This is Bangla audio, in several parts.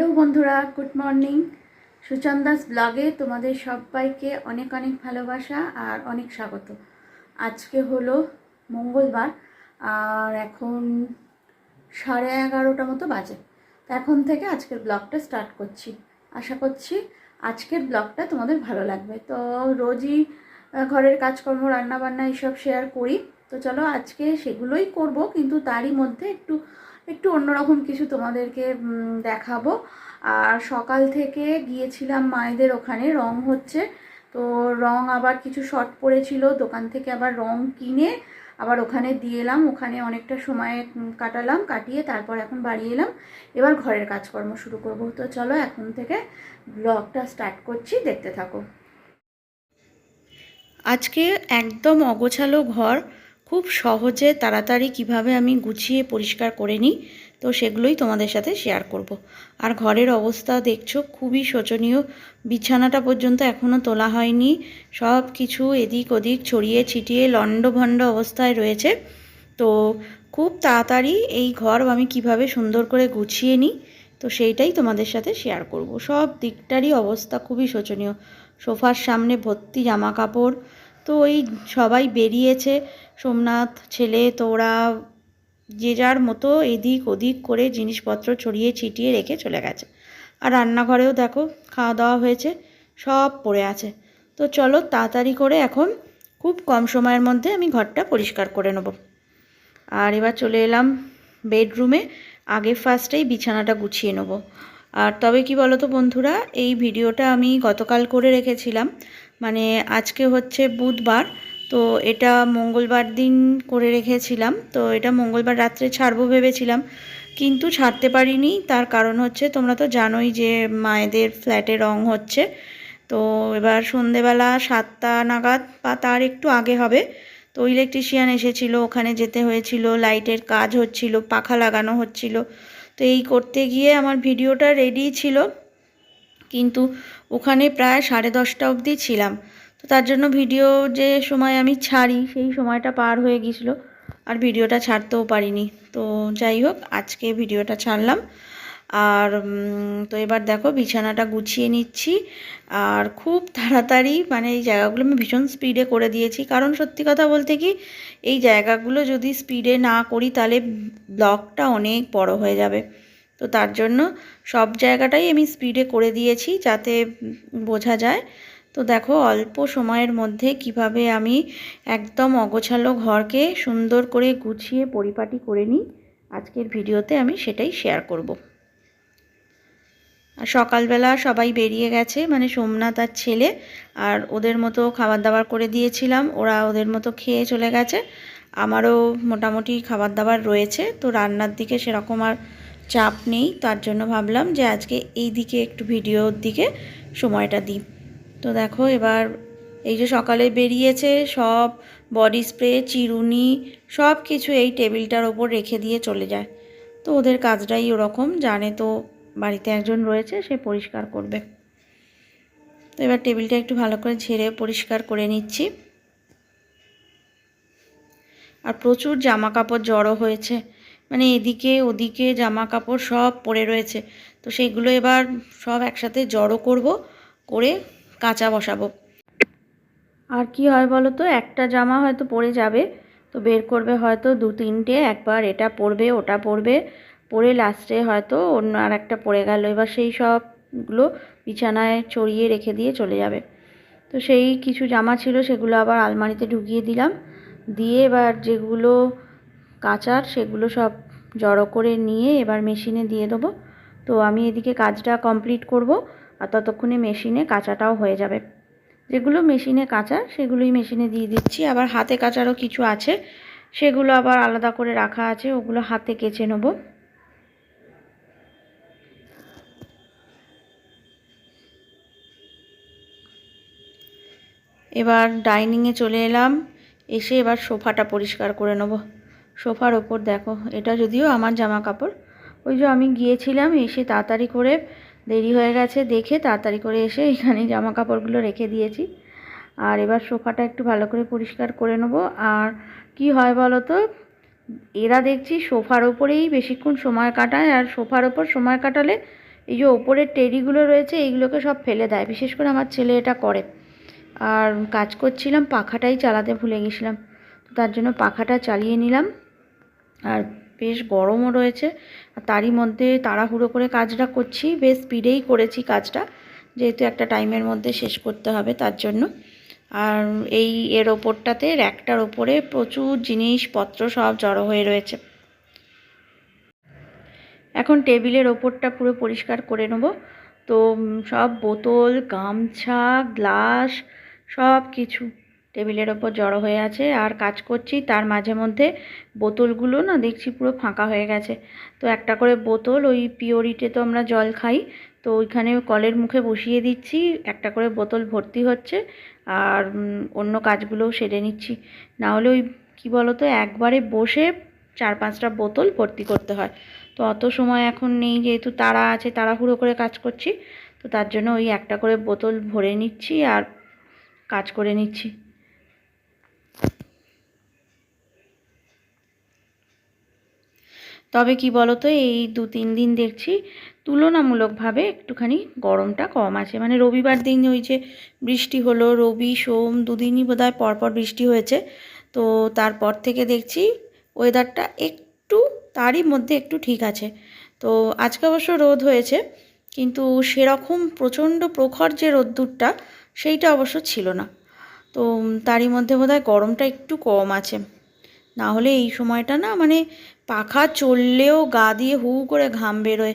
হ্যালো বন্ধুরা, গুড মর্নিং। সুচন্দাস ব্লগে তোমাদের সবাইকে অনেক অনেক ভালোবাসা আর অনেক স্বাগত। আজকে হলো মঙ্গলবার, আর এখন সাড়ে এগারোটা মতো বাজে। তো এখন থেকে আজকের ব্লগটা স্টার্ট করছি। আশা করছি আজকের ব্লগটা তোমাদের ভালো লাগবে। তো রোজই ঘরের কাজকর্ম, রান্নাবান্না এইসব শেয়ার করি। তো চলো আজকে সেগুলোই করব, কিন্তু তারই মধ্যে একটু একটু অন্যরকম কিছু তোমাদেরকে দেখাবো। আর সকাল থেকে গিয়েছিলাম মায়েদের ওখানে, রং হচ্ছে। তো রং আবার কিছু শর্ট পড়েছিল, দোকান থেকে আবার রং কিনে আবার ওখানে দিয়ে এলাম। ওখানে অনেকটা সময় কাটালাম, কাটিয়ে তারপর এখন বাড়ি এলাম। এবার ঘরের কাজকর্ম শুরু করব। তো চলো এখন থেকে ব্লগটা স্টার্ট করছি, দেখতে থাকো। আজকে একদম অগোছালো ঘর। খুব সহজে, তাড়াতাড়ি কীভাবে আমি গুছিয়ে পরিষ্কার করে নিই, তো সেগুলোই তোমাদের সাথে শেয়ার করব। আর ঘরের অবস্থা দেখছ, খুবই শোচনীয়। বিছানাটা পর্যন্ত এখনও তোলা হয়নি। সব কিছু এদিক ওদিক ছড়িয়ে ছিটিয়ে লণ্ডভণ্ড অবস্থায় রয়েছে। তো খুব তাড়াতাড়ি এই ঘর আমি কীভাবে সুন্দর করে গুছিয়ে নিই, তো সেইটাই তোমাদের সাথে শেয়ার করব। সব দিকটারই অবস্থা খুবই শোচনীয়। সোফার সামনে ভর্তি জামা কাপড় তো ওই সবাই বেরিয়েছে। সোমনাথ, ছেলে তো ওরা যে যার মতো এদিক ওদিক করে জিনিসপত্র ছড়িয়ে ছিটিয়ে রেখে চলে গেছে। আর রান্নাঘরেও দেখো খাওয়া দাওয়া হয়েছে, সব পড়ে আছে। তো চলো তাড়াতাড়ি করে এখন খুব কম সময়ের মধ্যে আমি ঘরটা পরিষ্কার করে নেব। আর এবার চলে এলাম বেডরুমে, আগে ফার্স্টেই বিছানাটা গুছিয়ে নেব। আর তবে কি বলো তো বন্ধুরা, এই ভিডিওটা আমি গতকাল করে রেখেছিলাম। মানে আজকে হচ্ছে বুধবার, তো এটা মঙ্গলবার দিন করে রেখেছিলাম, তো এটা মঙ্গলবার রাত্রে ছাড়বো ভেবেছিলাম, কিন্তু ছাড়তে পারিনি, তার কারণ হচ্ছে তোমরা তো জানোই যে মায়েদের ফ্ল্যাটে রং হচ্ছে, তো এবার সন্ধেবেলা সাতটা নাগাদ বা তার একটু আগে হবে, তো ইলেকট্রিশিয়ান এসেছিল, ওখানে যেতে হয়েছিল, লাইটের কাজ হচ্ছিল, পাখা লাগানো হচ্ছিল, তো এই করতে গিয়ে আমার ভিডিওটা রেডি ছিল, কিন্তু ওখানে প্রায় সাড়ে দশটা অবধি ছিলাম। তো তার জন্য ভিডিও যে সময় আমি ছাড়ি, সেই সময়টা পার হয়ে গিয়েছিল। আর ভিডিওটা ছাড়তেও পারিনি। তো যাই হোক, আজকে ভিডিওটা ছাড়লাম। আর তো এবার দেখো, বিছানাটা গুছিয়ে নিচ্ছি। আর খুব তাড়াতাড়ি মানে এই জায়গাগুলো আমি ভীষণ স্পিডে করে দিয়েছি। কারণ সত্যি কথা বলতে কি, এই জায়গাগুলো যদি স্পিডে না করি, তাহলে ব্লগটা অনেক বড় হয়ে যাবে। তো তার জন্য সব জায়গাটাই আমি স্পিডে করে দিয়েছি যাতে বোঝা যায়। তো দেখো অল্প সময়ের মধ্যে কীভাবে আমি একদম অগোছালো ঘরকে সুন্দর করে গুছিয়ে পরিপাটি করে নিই, আজকের ভিডিওতে আমি সেটাই শেয়ার করব। আর সকালবেলা সবাই বেরিয়ে গেছে মানে সোমনাথ আর ছেলে, আর ওদের মতো খাবার দাবার করে দিয়েছিলাম, ওরা ওদের মতো খেয়ে চলে গেছে। আমারও মোটামুটি খাবার দাবার রয়েছে, তো রান্নার দিকে সেরকম আর চাপ নেই, তার জন্য ভাবলাম যে আজকে এই দিকে একটু ভিডিওর দিকে সময়টা দিই। তো দেখো এবার এই যে সকালে বেরিয়েছে, সব বডি স্প্রে চিরুনি, সব কিছু এই টেবিলটার ওপর রেখে দিয়ে চলে যায়। তো ওদের কাজটাই ওরকম, জানে তো বাড়িতে একজন রয়েছে, সে পরিষ্কার করবে। তো এবার টেবিলটা একটু ভালো করে ঝেড়ে পরিষ্কার করে নিচ্ছি। আর প্রচুর জামা কাপড় জড়ো হয়েছে। মানে এদিকে ওদিকে জামা কাপড় সব পড়ে রয়েছে। তো সেইগুলো এবার সব একসাথে জড়ো করব, করে কাঁচা বসাবো। আর কি হয় বলো তো? একটা জামা হয়তো পরে যাবে, তো বের করবে হয়তো দু তিনটে, একবার এটা পরবে ওটা পরবে পরে লাস্টে হয়তো অন্য আর একটা পড়ে গেল। এবার সেই সবগুলো বিছানায় চড়িয়ে রেখে দিয়ে চলে যাবে। তো সেই কিছু জামা ছিল, সেগুলো আবার আলমারিতে ঢুকিয়ে দিলাম। দিয়ে এবার যেগুলো কাচার সেগুলো সব জড়ো করে নিয়ে এবার মেশিনে দিয়ে দেবো। তো আমি এদিকে কাজটা কমপ্লিট করব আর ততক্ষণে মেশিনে কাঁচাটাও হয়ে যাবে। যেগুলো মেশিনে কাঁচা, সেগুলোই মেশিনে দিয়ে দিচ্ছি। আবার হাতে কাঁচারও কিছু আছে, সেগুলো আবার আলাদা করে রাখা আছে, ওগুলো হাতে কেচে নেব। এবার ডাইনিংয়ে চলে এলাম, এসে এবার সোফাটা পরিষ্কার করে নেব। সোফার ওপর, দেখো, এটা যদিও আমার জামা কাপড় ওই যে আমি গিয়েছিলাম, এসে তাড়াতাড়ি করে দেরি হয়ে গেছে দেখে তাড়াতাড়ি করে এসে এখানে জামা কাপড়গুলো রেখে দিয়েছি। আর এবার সোফাটা একটু ভালো করে পরিষ্কার করে নেব। আর কি হয় বলো তো, এরা দেখছি সোফার ওপরেই বেশিক্ষণ সময় কাটায়, আর সোফার ওপর সময় কাটালে এই যে ওপরের টেরিগুলো রয়েছে, এইগুলোকে সব ফেলে দেয়। বিশেষ করে আমার ছেলে এটা করে। আর কাজ করছিলাম, পাখাটাই চালাতে ভুলে গেছিলাম। তার জন্য পাখাটা চালিয়ে নিলাম। আর বেশ গরমও রয়েছে। আর তারই মধ্যে তাড়াহুড়ো করে কাজটা করছি, বেশ স্পিডেই করেছি কাজটা। যেহেতু একটা টাইমের মধ্যে শেষ করতে হবে তার জন্য। আর এই এর ওপরটাতে র্যাকটার ওপরে প্রচুর জিনিসপত্র সব জড়ো হয়ে রয়েছে। এখন টেবিলের ওপরটা পুরো পরিষ্কার করে নেব। তো সব বোতল, গামছা, গ্লাস সব কিছু টেবিলের ওপর জড়ো হয়ে আছে আর কাজ করছি। তার মাঝে মধ্যে বোতলগুলো না দেখছি পুরো ফাঁকা হয়ে গেছে। তো একটা করে বোতল, ওই পিওরিটে তো আমরা জল খাই। তো ওইখানে কলের মুখে বসিয়ে দিচ্ছি। একটা করে বোতল ভর্তি হচ্ছে আর অন্য কাজগুলোও সেরে নিচ্ছি। না হলে ওই, কী বলতো, একবারে বসে চার পাঁচটা বোতল ভর্তি করতে হয়। তো অত সময় এখন নেই, যেহেতু তারা আছে, তাড়াহুড়ো করে কাজ করছি। তো তার জন্য ওই একটা করে বোতল ভরে নিচ্ছি আর কাজ করে নিচ্ছি। তবে কি বলতো, এই দু তিন দিন দেখছি তুলনামূলকভাবে একটুখানি গরমটা কম আছে। মানে রবিবার দিন ওই যে বৃষ্টি হলো, রবি, সোম দুদিনই বোধহয় পরপর বৃষ্টি হয়েছে। তো তারপর থেকে দেখছি ওয়েদারটা একটু, তারই মধ্যে একটু ঠিক আছে। তো আজকে অবশ্য রোদ হয়েছে, কিন্তু সেরকম প্রচণ্ড প্রখর যে রোদ্দুরটা, সেইটা অবশ্য ছিল না। তো তারই মধ্যে বোধহয় গরমটা একটু কম আছে। না হলে এই সময়টা না মানে পাখা চললেও গা দিয়ে হু করে ঘাম বেরোয়।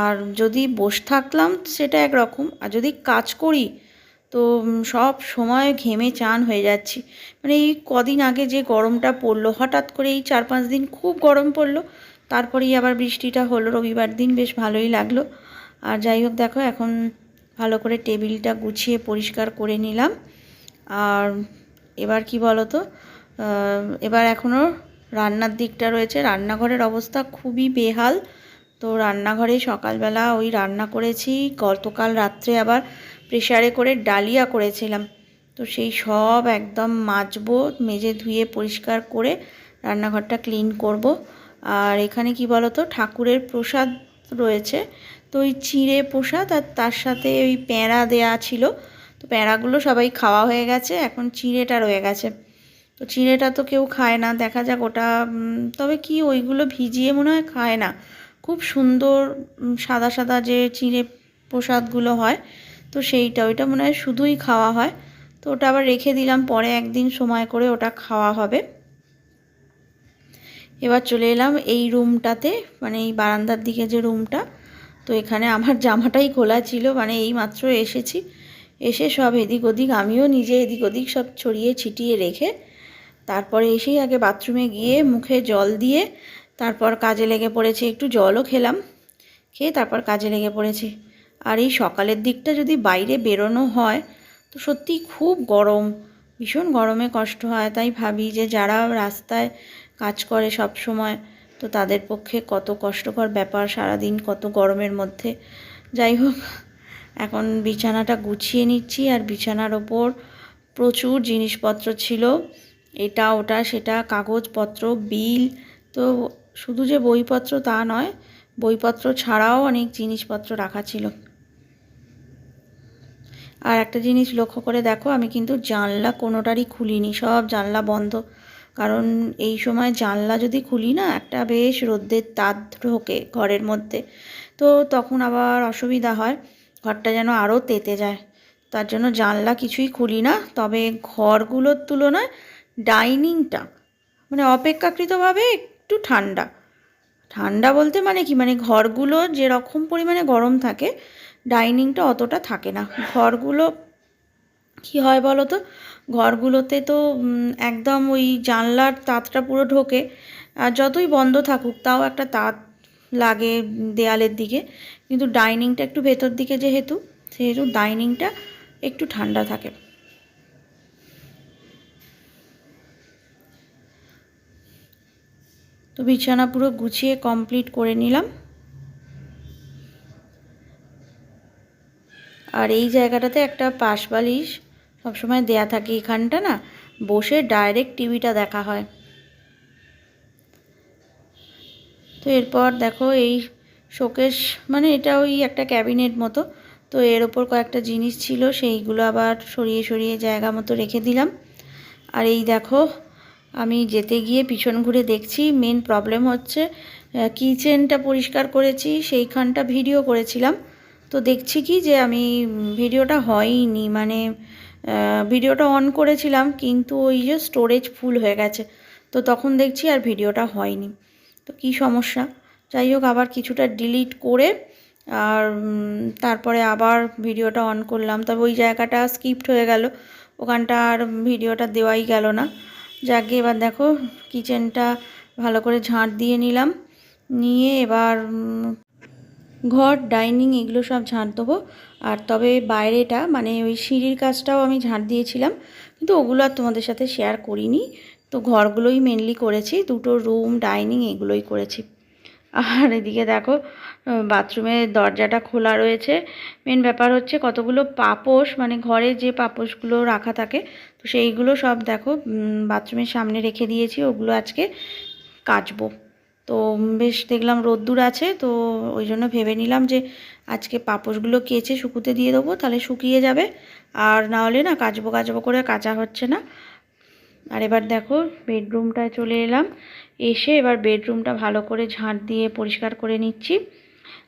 আর যদি বসে থাকলাম, সেটা একরকম। আর যদি কাজ করি, তো সব সময় ঘেমে চান হয়ে যাচ্ছি। মানে এই কদিন আগে যে গরমটা পড়ল, হঠাৎ করে এই চার পাঁচ দিন খুব গরম পড়ল। তারপরেই আবার বৃষ্টিটা হলো, রবিবার দিন বেশ ভালোই লাগল। আর যাই হোক, দেখো, এখন ভালো করে টেবিলটা গুছিয়ে পরিষ্কার করে নিলাম। আর এবার কি বলো তো এবার এখনও রান্নার দিকটা রয়েছে। রান্নাঘরের অবস্থা খুবই বেহাল। তো রান্নাঘরে সকালবেলা ওই রান্না করেছি। গতকাল রাত্রে আবার প্রেশারে করে ডালিয়া করেছিলাম। তো সেই সব একদম মাজবো, মেজে ধুয়ে পরিষ্কার করে রান্নাঘরটা ক্লিন করব। আর এখানে কি বলো তো ঠাকুরের প্রসাদ রয়েছে। তো ওই চিঁড়ে প্রসাদ আর তার সাথে ওই প্যাঁড়া দেয়া ছিল। তো প্যাঁড়াগুলো সবাই খাওয়া হয়ে গেছে। এখন চিঁড়েটা রয়ে গেছে। তো চিঁড়েটা তো কেউ খায় না, দেখা যাক ওটা তবে কি ওইগুলো ভিজিয়ে মনে হয় খায় না। খুব সুন্দর সাদা সাদা যে চিঁড়ে প্রসাদগুলো হয়, তো সেইটা, ওইটা মনে হয় শুধুই খাওয়া হয়। তো ওটা আবার রেখে দিলাম, পরে একদিন সময় করে ওটা খাওয়া হবে। এবার চলে এলাম এই রুমটাতে মানে এই বারান্দার দিকে যে রুমটা, তো এখানে আমার জামাটাই খোলা ছিল মানে এই মাত্র এসেছি। এসে সব এদিক ওদিক, আমিও নিজে এদিক ওদিক সব ছড়িয়ে ছিটিয়ে রেখে তারপরে এসেই আগে বাথরুমে গিয়ে মুখে জল দিয়ে তারপর কাজে লেগে পড়েছি, একটু জলও খেলাম, খেয়ে তারপর কাজে লেগে পড়েছি। আর এই সকালের দিকটা যদি বাইরে বেরোনো হয়, তো সত্যিই খুব গরম, ভীষণ গরমে কষ্ট হয়। তাই ভাবি যে যারা রাস্তায় কাজ করে সব সময়, তো তাদের পক্ষে কত কষ্টকর ব্যাপার সারাদিন, কত গরমের মধ্যে। যাই হোক, এখন বিছানাটা গুছিয়ে নিচ্ছি। আর বিছানার ওপর প্রচুর জিনিসপত্র ছিল। এটা, ওটা, সেটা, কাগজপত্র, বিল, তো শুধু যে বইপত্র তা নয়, বইপত্র ছাড়াও অনেক জিনিসপত্র রাখা ছিল। আর একটা জিনিস লক্ষ্য করে দেখো, আমি কিন্তু জানলা কোনোটারই খুলিনি, সব জানলা বন্ধ। কারণ এই সময় জানলা যদি খুলি না, একটা বেশ রোদ্রের তাপ ঢোকে ঘরের মধ্যে। তো তখন আবার অসুবিধা হয়, ঘরটা যেন আরও তেতে যায়। তার জন্য জানলা কিছুই খুলি না, তবে ঘরগুলোর তুলনায় ডাইনিংটা। মানে অপেক্ষাকৃতভাবে একটু ঠান্ডা। ঠান্ডা বলতে মানে কি? মানে ঘরগুলো যেরকম পরিমাণে গরম থাকে, ডাইনিংটা অতটা থাকে না। ঘরগুলো কি হয় বলো তো ঘরগুলোতে তো একদম ওই জানলার তাঁতটা পুরো ঢোকে, আর যতই বন্ধ থাকুক, তাও একটা তাত লাগে দেয়ালের দিকে। কিন্তু ডাইনিংটা একটু ভেতর দিকে যেহেতু, সেহেতু ডাইনিংটা একটু ঠান্ডা থাকে। তো বিছানা পুরো গুছিয়ে কমপ্লিট করে নিলাম। আর এই জায়গাটাতে একটা পাশ বালিশ সবসময় দেয়া থাকে এখানটা না, বসে ডাইরেক্ট টিভিটা দেখা হয়। তো এরপর দেখো এই শোকেশ মানে এটা ওই একটা ক্যাবিনেট মতো, তো এর ওপর কয়েকটা জিনিস ছিল, সেইগুলো আবার সরিয়ে সরিয়ে জায়গা মতো রেখে দিলাম। আর এই দেখো আমি যেতে গিয়ে পিছন ঘুরে দেখছি মেন প্রবলেম হচ্ছে কিচেনটা পরিষ্কার করেছি, সেইখানটা ভিডিও করেছিলাম। তো দেখছি কি যে আমি ভিডিওটা হয়নি মানে ভিডিওটা অন করেছিলাম, কিন্তু ওই যে স্টোরেজ ফুল হয়ে গেছে। তো তখন দেখছি আর ভিডিওটা হয়নি। তো কি সমস্যা? যাই হোক, আবার কিছুটা ডিলিট করে, আর তারপরে আবার ভিডিওটা অন করলাম। তবে ওই জায়গাটা স্কিপ্ট হয়ে গেল। ওখানটা আর ভিডিওটা দেওয়াই গেল না। যাকে, এবার দেখো কিচেনটা ভালো করে ঝাঁট দিয়ে নিলাম। নিয়ে এবার ঘর ডাইনিং এগুলো সব ঝাঁট দেবো। আর তবে বাইরেটা মানে ওই সিঁড়ির কাজটাও আমি ঝাঁট দিয়েছিলাম। কিন্তু ওগুলো আর তোমাদের সাথে শেয়ার করিনি। তো ঘরগুলোই মেনলি করেছি। দুটো রুম ডাইনিং এগুলোই করেছি। আর এদিকে দেখো বাথরুমের দরজাটা খোলা রয়েছে। মেন ব্যাপার হচ্ছে কতগুলো পাপোশ মানে ঘরে যে পাপোশগুলো রাখা থাকে, তো সেইগুলো সব দেখো বাথরুমের সামনে রেখে দিয়েছি, ওগুলো আজকে কাচবো। তো বেশ দেখলাম রোদ্দুর আছে, তো ওই জন্য ভেবে নিলাম যে আজকে পাপোশগুলো কেচে শুকুতে দিয়ে দেবো, তাহলে শুকিয়ে যাবে। আর না হলে না কাচবো কাচবো করে কাচা হচ্ছে না। আর এবার দেখো বেডরুমটায় চলে এলাম। এসে এবার বেডরুমটা ভালো করে ঝাঁট দিয়ে পরিষ্কার করে নিচ্ছি।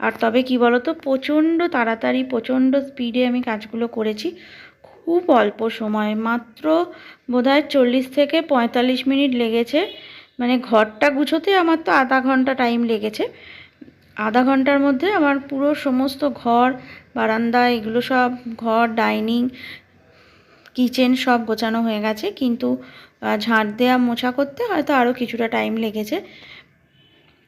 আর তবে কি বলো তো প্রচণ্ড তাড়াতাড়ি, প্রচণ্ড স্পিডে আমি কাজগুলো করেছি। খুব অল্প সময়, মাত্র বোধহয় চল্লিশ থেকে পঁয়তাল্লিশ মিনিট লেগেছে। মানে ঘরটা গুছোতে আমার তো আধা ঘণ্টা টাইম লেগেছে। আধা ঘণ্টার মধ্যে আমার পুরো সমস্ত ঘর, বারান্দা, এগুলো সব ঘর ডাইনিং কিচেন সব গোছানো হয়ে গেছে, কিন্তু ঝাঁট দেওয়া মোছা করতে হয়তো আরও কিছুটা টাইম লেগেছে।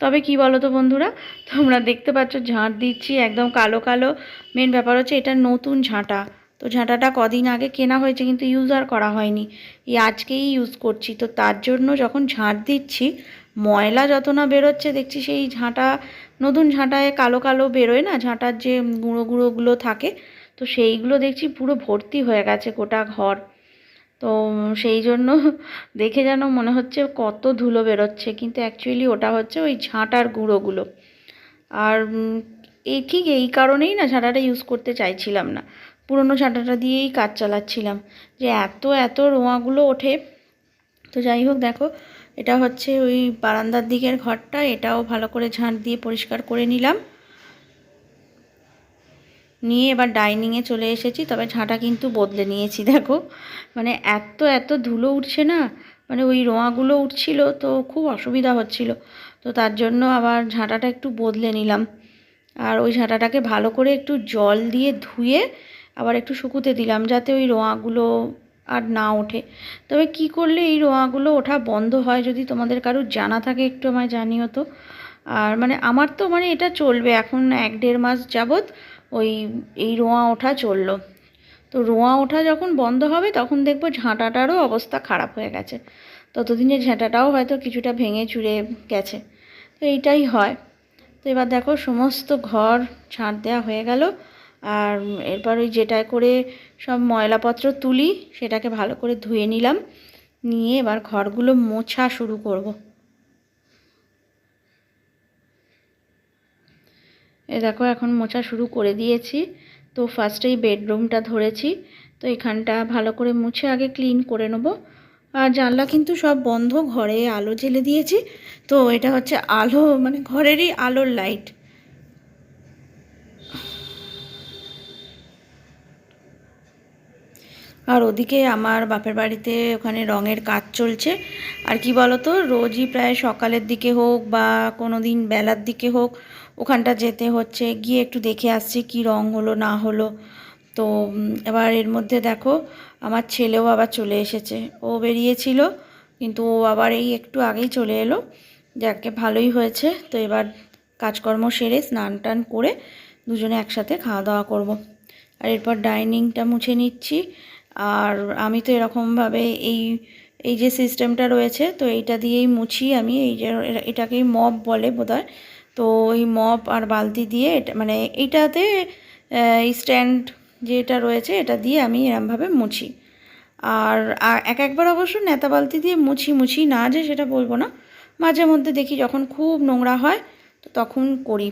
তবে কি বলো তো বন্ধুরা, তোমরা দেখতে পাচ্ছ ঝাঁট দিচ্ছি, একদম কালো কালো। মেন ব্যাপার হচ্ছে এটা নতুন ঝাঁটা। তো ঝাঁটাটা কদিন আগে কেনা হয়েছে, কিন্তু ইউজ আর করা হয়নি। এই আজকেই ইউজ করছি। তো তার জন্য যখন ঝাঁট দিচ্ছি, ময়লা যত না বেরোচ্ছে, দেখছি সেই ঝাঁটা, নতুন ঝাঁটায় কালো কালো বেরোয় না? ঝাঁটার যে গুঁড়ো গুঁড়োগুলো থাকে তো সেইগুলো দেখছি পুরো ভর্তি হয়ে গেছে গোটা ঘর। তো সেই জন্য দেখে যেন মনে হচ্ছে কত ধুলো বেরোচ্ছে, কিন্তু অ্যাকচুয়ালি ওটা হচ্ছে ওই ঝাঁটার গুঁড়োগুলো। আর এই ঠিক এই কারণেই না ঝাঁটাটা ইউজ করতে চাইছিলাম না। পুরনো ঝাঁটাটা দিয়েই কাজ চালাচ্ছিলাম। যে এত এত রোঁয়াগুলো ওঠে। তো যাই হোক দেখো, এটা হচ্ছে ওই বারান্দার দিকের ঘরটা, এটাও ভালো করে ঝাঁট দিয়ে পরিষ্কার করে নিলাম। নিয়ে এবার ডাইনিংয়ে চলে এসেছি, তবে ঝাঁটা কিন্তু বদলে নিয়েছি, দেখো। মানে এত এত ধুলো উঠছে না মানে ওই রোঁয়াগুলো উঠছিল তো খুব অসুবিধা হচ্ছিল। তো তার জন্য আবার ঝাঁটাটা একটু বদলে নিলাম। আর ওই ঝাঁটাটাকে ভালো করে একটু জল দিয়ে ধুয়ে আবার একটু শুকুতে দিলাম, যাতে ওই রোঁয়াগুলো আর না ওঠে। তবে কি করলে এই রোঁয়াগুলো ওঠা বন্ধ হয় যদি তোমাদের কারোর জানা থাকে একটু আমায় জানিও তো। আর মানে আমার তো মানে এটা চলবে, এখন এক দেড় মাস যাবৎ ওই, এই রোঁয়া ওঠা চলল। তো রোঁয়া ওঠা যখন বন্ধ হবে, তখন দেখব ঝাঁটাটারও অবস্থা খারাপ হয়ে গেছে। ততদিনে ঝাঁটাটাও হয়তো কিছুটা ভেঙে চুড়ে গেছে। তো এইটাই হয়। তো এবার দেখো, সমস্ত ঘর ঝাঁট দেওয়া হয়ে গেল। আর এরপর ওই যেটায় করে সব ময়লাপত্র তুলি, সেটাকে ভালো করে ধুয়ে নিলাম। নিয়ে এবার ঘরগুলো মোছা শুরু করব। এ দেখো এখন মোছা শুরু করে দিয়েছি। তো ফার্স্টেই বেডরুমটা ধরেছি। তো এখানটা ভালো করে মুছে আগে ক্লিন করে নেব। আর জানলা কিন্তু সব বন্ধ, ঘরে আলো জ্বেলে দিয়েছি। তো এটা হচ্ছে আলো মানে ঘরেরই আলোর লাইট আর ওদিকে আমার বাপের বাড়িতে ওখানে রঙের কাজ চলছে। আর কি বলতো, রোজই প্রায় সকালের দিকে হোক বা কোনো দিন বেলার দিকে হোক, ওখানটা যেতে হচ্ছে। গিয়ে একটু দেখে আসছি কি রং হলো, না হলো। তো এবার এর মধ্যে দেখো, আমার ছেলেও আবার চলে এসেছে। ও বেরিয়েছিল, কিন্তু ও আবার এই একটু আগেই চলে এলো। যাকে ভালোই হয়েছে, তো এবার কাজকর্ম সেরে স্নান টান করে দুজনে একসাথে খাওয়া দাওয়া করব। আর এরপর ডাইনিংটা মুছে নিচ্ছি। আর আমি তো এরকমভাবে এই এই যে সিস্টেমটা রয়েছে, তো এইটা দিয়েই মুছি আমি, এই যে এটাকেই মপ বলে বোধহয়। তো ওই মপ আর বালতি দিয়ে এটা মানে এইটাতে এই স্ট্যান্ড যেটা রয়েছে, এটা দিয়ে আমি এরমভাবে মুছি। আর এক একবার অবশ্য নেতা বালতি দিয়ে মুছি মুছি না যে সেটা বলব না। মাঝে মধ্যে দেখি যখন খুব নোংরা হয়, তো তখন করি।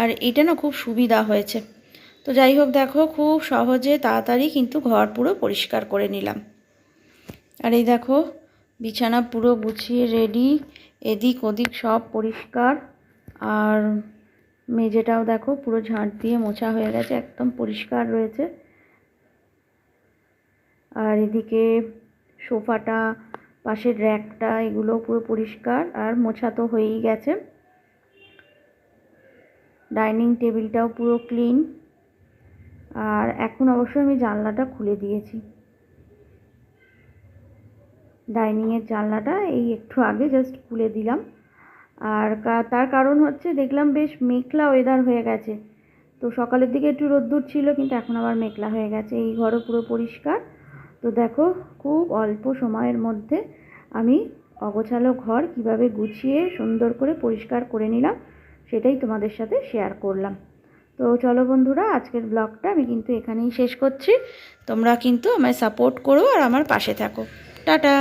আর এটা না খুব সুবিধা হয়েছে। তো যাই হোক, দেখো, খুব সহজে, তাড়াতাড়ি কিন্তু ঘর পুরো পরিষ্কার করে নিলাম। আর এই দেখো, বিছানা পুরো গুছিয়ে রেডি এদিক ওদিক সব পরিষ্কার। আর মেঝেটাও দেখো, পুরো ঝাঁট দিয়ে মোছা হয়ে গেছে, একদম পরিষ্কার রয়েছে। আর এদিকে সোফাটা, পাশের র্যাকটা এগুলো পুরো পরিষ্কার। আর মোছা তো হয়েই গেছে। ডাইনিং টেবিলটাও পুরো ক্লিন আর এখন অবশ্য আমি জানলাটা খুলে দিয়েছি। ডাইনিংয়ের জানলাটা এই একটু আগে জাস্ট খুলে দিলাম। আর তার কারণ হচ্ছে দেখলাম বেশ মেঘলা ওয়েদার হয়ে গেছে। তো সকালের দিকে একটু রোদ্দুর ছিল, কিন্তু এখন আবার মেঘলা হয়ে গেছে। এই ঘরও পুরো পরিষ্কার। তো দেখো, খুব অল্প সময়ের মধ্যে আমি অগোছালো ঘর কীভাবে গুছিয়ে সুন্দর করে পরিষ্কার করে নিলাম, সেটাই তোমাদের সাথে শেয়ার করলাম। তো চলো বন্ধুরা, আজকের ব্লগটা আমি কিন্তু এখানেই শেষ করছি। তোমরা কিন্তু আমায় সাপোর্ট করো আর আমার পাশে থাকো। টাটা!